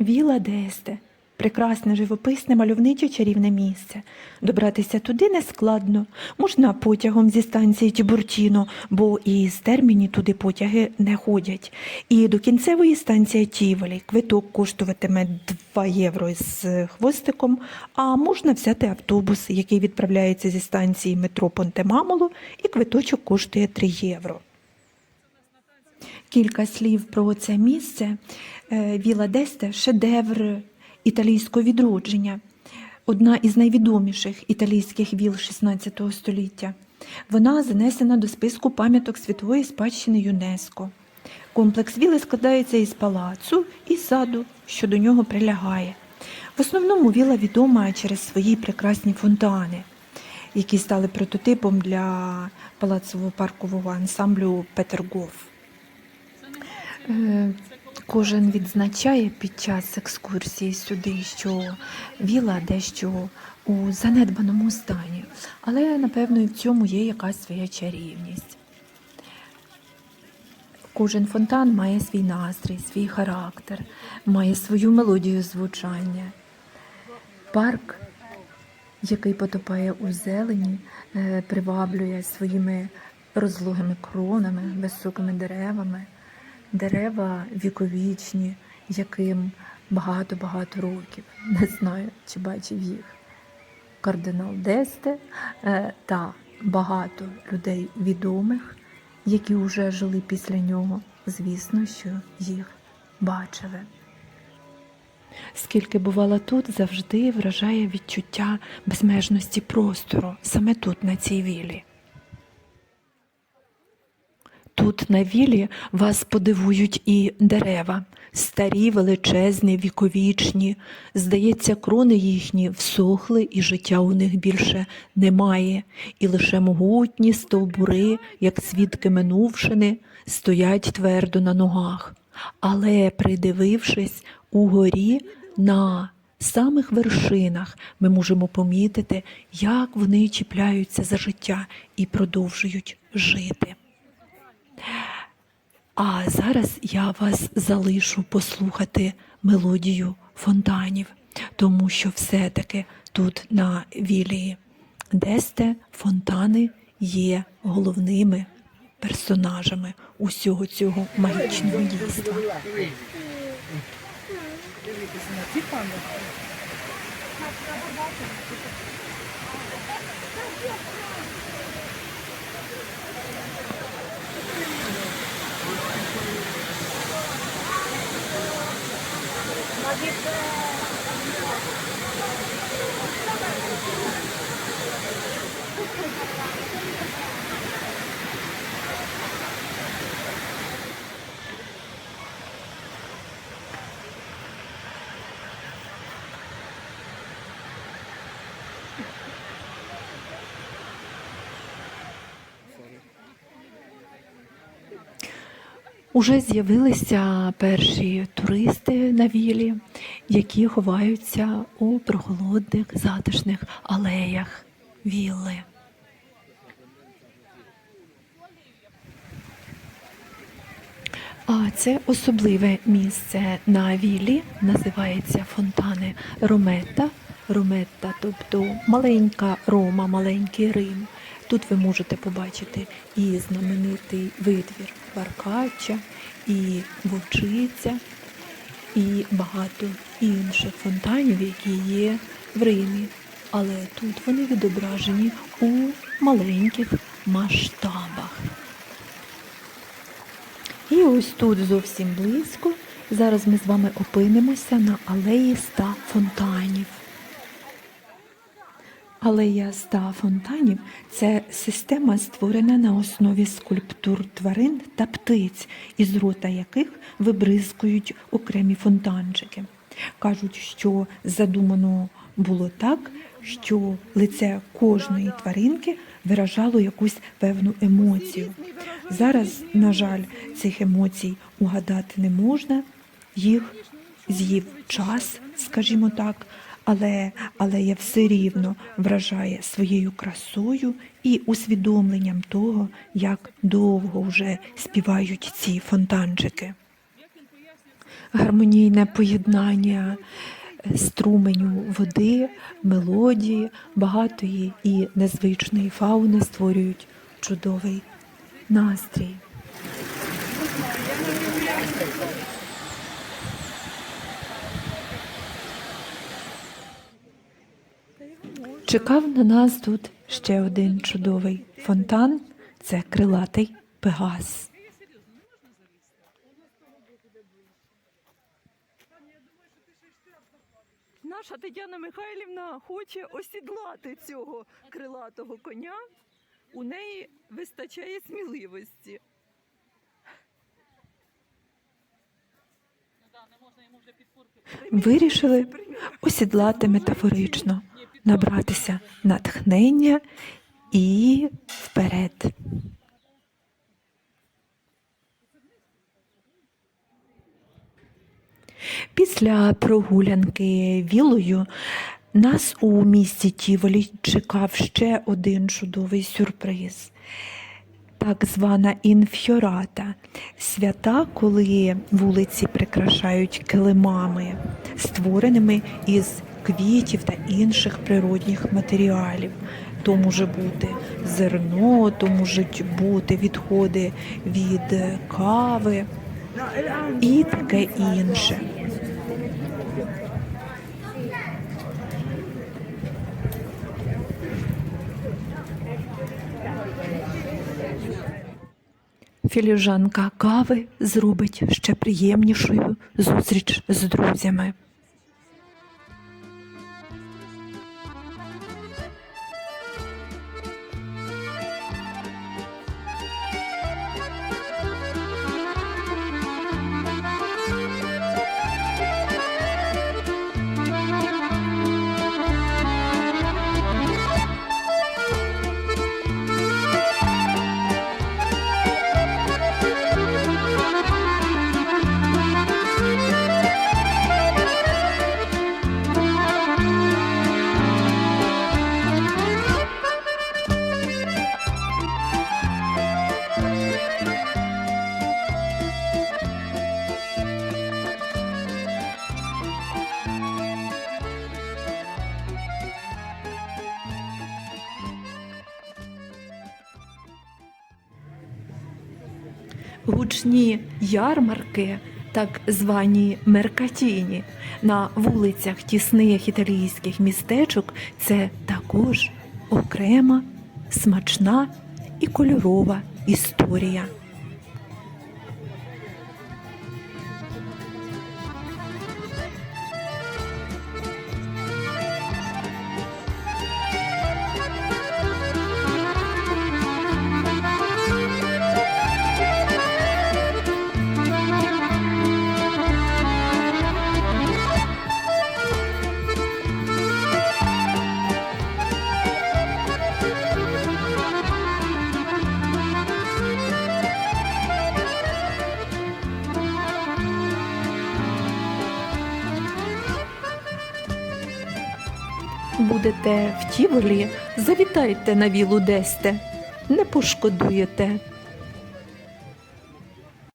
Віла Десте. Прекрасне, живописне, мальовниче чарівне місце. Добратися туди не складно. Можна потягом зі станції Тібуртіно, бо із терміні туди потяги не ходять. І до кінцевої станції Тіволі квиток коштуватиме 2 євро з хвостиком, а можна взяти автобус, який відправляється зі станції метро Понтемамоло, і квиточок коштує 3 євро. Кілька слів про це місце. Е, Віла Десте шедевр італійського відродження, одна із найвідоміших італійських віл XVI століття. Вона занесена до списку пам'яток світової спадщини ЮНЕСКО. Комплекс віли складається із палацу і саду, що до нього прилягає. В основному віла відома через свої прекрасні фонтани, які стали прототипом для палацово-паркового ансамблю Петергоф. Е, Кожен відзначає під час екскурсії сюди, що віла дещо у занедбаному стані, але напевно і в цьому є якась своя чарівність. Кожен фонтан має свій настрій, свій характер, має свою мелодію звучання. Парк, який потопає у зелені, е, приваблює своїми розлогими кронами, високими деревами дерева віковічні, яким багато-багато років. Не знаю, чи бачив їх кардинал Десте е, та багато людей відомих, які вже жили після нього. Звісно, що їх бачили. Скільки бувала тут, завжди вражає відчуття безмежності простору, саме тут, на цій вілі. Тут на вілі вас подивують і дерева, старі, величезні, віковічні. Здається, крони їхні всохли, і життя у них більше немає, і лише могутні стовбури, як свідки минувшини, стоять твердо на ногах. Але, придивившись угорі на самих вершинах, ми можемо помітити, як вони чіпляються за життя і продовжують жити. А зараз я вас залишу послухати мелодію фонтанів, тому що все-таки тут на вілії Десте фонтани є головними персонажами усього цього магічного дійства. Дивитися на ці пам'ятки. Thank you. Уже з'явилися перші туристи на вілі, які ховаються у прохолодних затишних алеях вілли. А це особливе місце на вілі, називається фонтани Рометта. Рометта, тобто маленька Рома, маленький Рим. Тут ви можете побачити і знаменитий витвір Баркачча, і Вовчиця, і багато інших фонтанів, які є в Римі. Але тут вони відображені у маленьких масштабах. І ось тут зовсім близько. Зараз ми з вами опинимося на алеї ста фонтанів. Алея ста фонтанів це система, створена на основі скульптур тварин та птиць, із рота яких вибризкують окремі фонтанчики. Кажуть, що задумано було так, що лице кожної тваринки виражало якусь певну емоцію. Зараз, на жаль, цих емоцій угадати не можна, їх з'їв час, скажімо так, але алея все рівно вражає своєю красою і усвідомленням того, як довго вже співають ці фонтанчики. гармонійне поєднання е, струменю води, мелодії, багатої і незвичної фауни створюють чудовий настрій. Чекав на нас тут ще один чудовий фонтан. Це крилатий пегас. Наша Тетяна Михайлівна хоче осідлати цього крилатого коня. У неї вистачає сміливості. Вирішили осідлати метафорично, набратися натхнення і вперед. Після прогулянки вілою нас у місті Тіволі чекав ще один чудовий сюрприз. Так звана інфьората свята, коли вулиці прикрашають килимами, створеними із квітів та інших природних матеріалів. То може бути зерно, то можуть бути відходи від кави і таке інше. Філіжанка кави зробить ще приємнішою зустріч з друзями. Гучні ярмарки, так звані меркатіні, на вулицях тісних італійських містечок це також окрема, смачна і кольорова історія. Будете в Тіволі, завітайте на вілу Десте, не пошкодуєте